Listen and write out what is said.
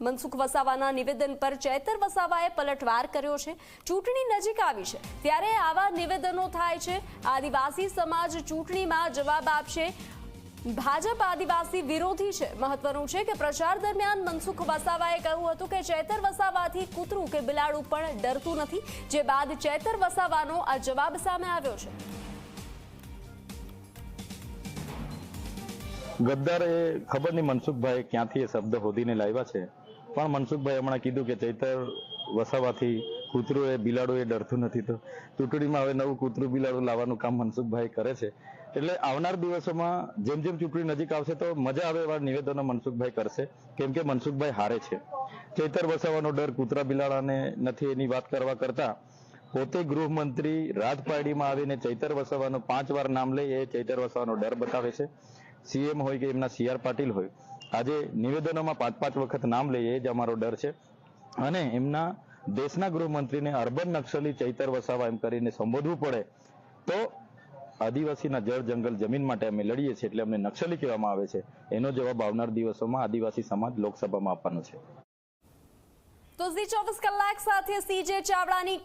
મનસુખ વસાવાના નિવેદન પર ચેતર વસાવાએ પલટવાર કર્યો છે. ચૂંટણી નજીક આવી છે. ત્યારે આવા નિવેદનો થાય છે. આદિવાસી સમાજ ચૂંટણીમાં જવાબ આપશે. ભાજપ આદિવાસી વિરોધી છે. મહત્વનું છે કે પ્રચાર દરમિયાન મનસુખ વસાવાએ કહ્યું હતું કે ચેતર વસાવાથી કૂતરું કે બિલાડું પણ ડરતું નથી. જે બાદ ચેતર વસાવાનો આ જવાબ સામે આવ્યો છે. ગદ્દાર એ ખબર નહીં મનસુખભાઈ ક્યાંથી એ શબ્દ હોદીને લાવ્યા છે. પણ મનસુખભાઈ હમણાં કીધું કે ચૈતર વસાવાથી કૂતરું એ, બિલાડું એ ડરતું નથી તો ચૂંટણીમાં હવે નવું કૂતરું, બિલાડું લાવવાનું કામ મનસુખભાઈ કરે છે. એટલે આવનાર દિવસોમાં જેમ જેમ ચૂંટણી નજીક આવશે તો મજા આવે એવા નિવેદનો મનસુખભાઈ કરશે. કેમ કે મનસુખભાઈ હારે છે. ચૈતર વસાવાનો ડર કૂતરા, બિલાડાને નથી એની વાત કરવા કરતા. પોતે ગૃહમંત્રી રાજપારડીમાં આવીને ચૈતર વસાવાનું પાંચ વાર નામ લે એ ચૈતર વસાવાનો ડર બતાવે છે. સીએમ હોય કે એમના સીઆર પાટીલ હોય, આજે નિવેદનોમાં પાંચ પાંચ વખત નામ લે જ અમારો ડર છે. અને એમના દેશના ગૃહમંત્રીને અર્બન નક્સલી ચૈતર વસાવા એમ કરીને સંબોધવું પડે, તો આદિવાસીના જળ જંગલ જમીન માટે અમે લડીએ છીએ એટલે અમને નક્સલી કહેવામાં આવે છે. એનો જવાબ આવનાર દિવસોમાં આદિવાસી સમાજ લોકસભામાં આપવાનો છે. તો ઝી ચોવીસ કલાક સાથે સીજે ચાવડાની